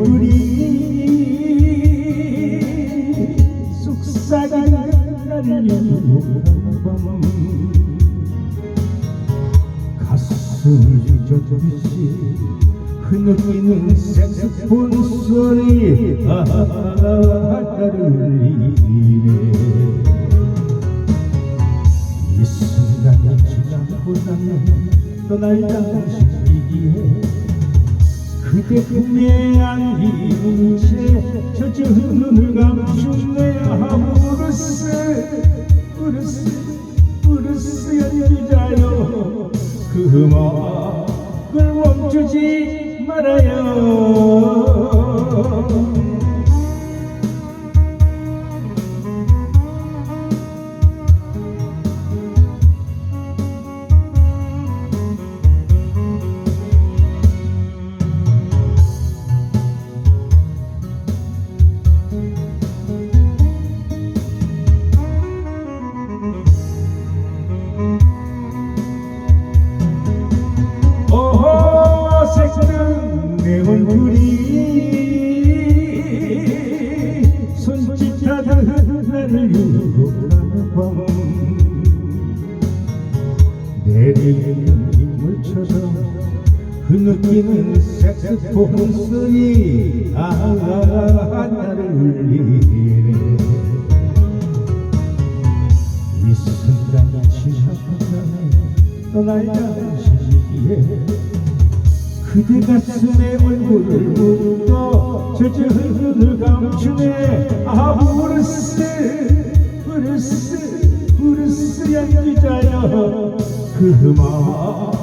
눈물이 쑥싹이 날려 밤 가슴을 젖듯이 흐느끼는 색스폰 소리 아르리네. 이 순간이 지나고 나면 떠날 당신이기에 그대 품에 안기는 채 젖은 눈을 감춘 내 아무르스 우르스 우르스 연기자여 그 음악을 멈추지 말아요 내리는 인물처럼 흐느끼는 색소폰 소리 아 나를 울리네. 이 순간이 지나고 나면 떠날 당시기에 그대 가슴에 얼굴을 묻어 젖은 눈을 감추네. 아 브루스 연